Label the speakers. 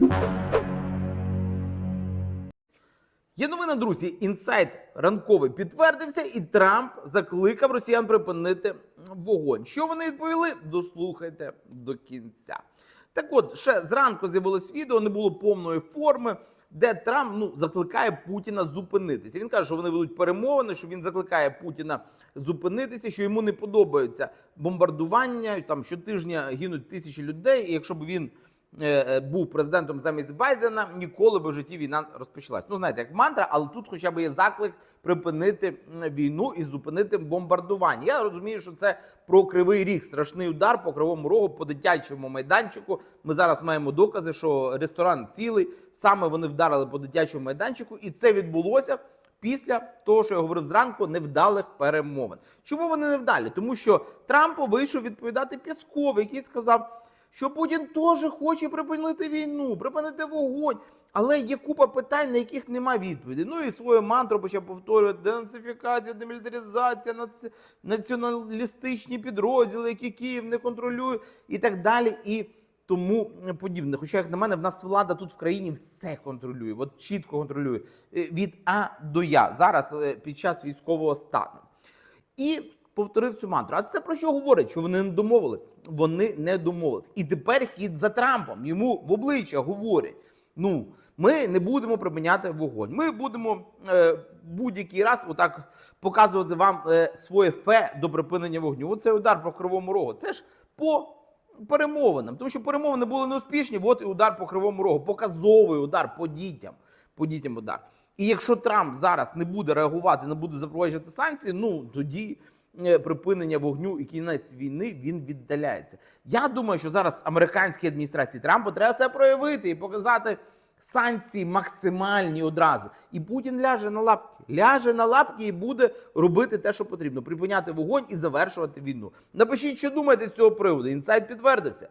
Speaker 1: Є новина, друзі. Інсайт ранковий підтвердився, і Трамп закликав росіян припинити вогонь. Що вони відповіли? Дослухайте до кінця. Так от, ще зранку з'явилось відео, не було повної форми, де Трамп ну, закликає Путіна зупинитися. Він каже, що вони ведуть перемовини, що він закликає Путіна зупинитися, що йому не подобаються бомбардування. Там щотижня гинуть тисячі людей. І якщо б він був президентом замість Байдена, ніколи би в житті війна розпочалась. Ну знаєте, як мантра, але тут, хоча б є заклик припинити війну і зупинити бомбардування. Я розумію, що це про кривий ріг, страшний удар по кривому рогу, по дитячому майданчику. Ми зараз маємо докази, що ресторан цілий. Саме вони вдарили по дитячому майданчику, і це відбулося. Після того, що я говорив зранку, невдалих перемовин. Чому вони невдалі? Тому що Трампу вийшов відповідати Пєсков, який сказав, що Путін теж хоче припинити війну, припинити вогонь. Але є купа питань, на яких немає відповіді. Ну і свою мантру почав повторювати: денацифікація, демілітаризація, наці... націоналістичні підрозділи, які Київ не контролює, і так далі. І тому подібне. Хоча, як на мене, в нас влада тут в країні все контролює, от чітко контролює Е, від А до Я зараз е, під час військового стану. І повторив цю мантру. А це про що говорить? Що вони не домовились? Вони не домовились. І тепер хід за Трампом. Йому в обличчя говорять: ну, ми не будемо припиняти вогонь. Ми будемо е, будь-який раз отак показувати вам е, своє фе до припинення вогню. Оце удар по кривому рогу. Це ж по перемовинам, тому що перемовини були неуспішні. От і удар по кривому рогу, показовий удар по дітям. По дітям удар. І якщо Трамп зараз не буде реагувати, не буде запроваджувати санкції, ну тоді припинення вогню і кінець війни він віддаляється. Я думаю, що зараз американській адміністрації Трампу треба все проявити і показати санкції максимальні одразу. І Путін ляже на лапки, ляже на лапки і буде робити те, що потрібно: припиняти вогонь і завершувати війну. Напишіть, що думаєте з цього приводу. Інсайт підтвердився.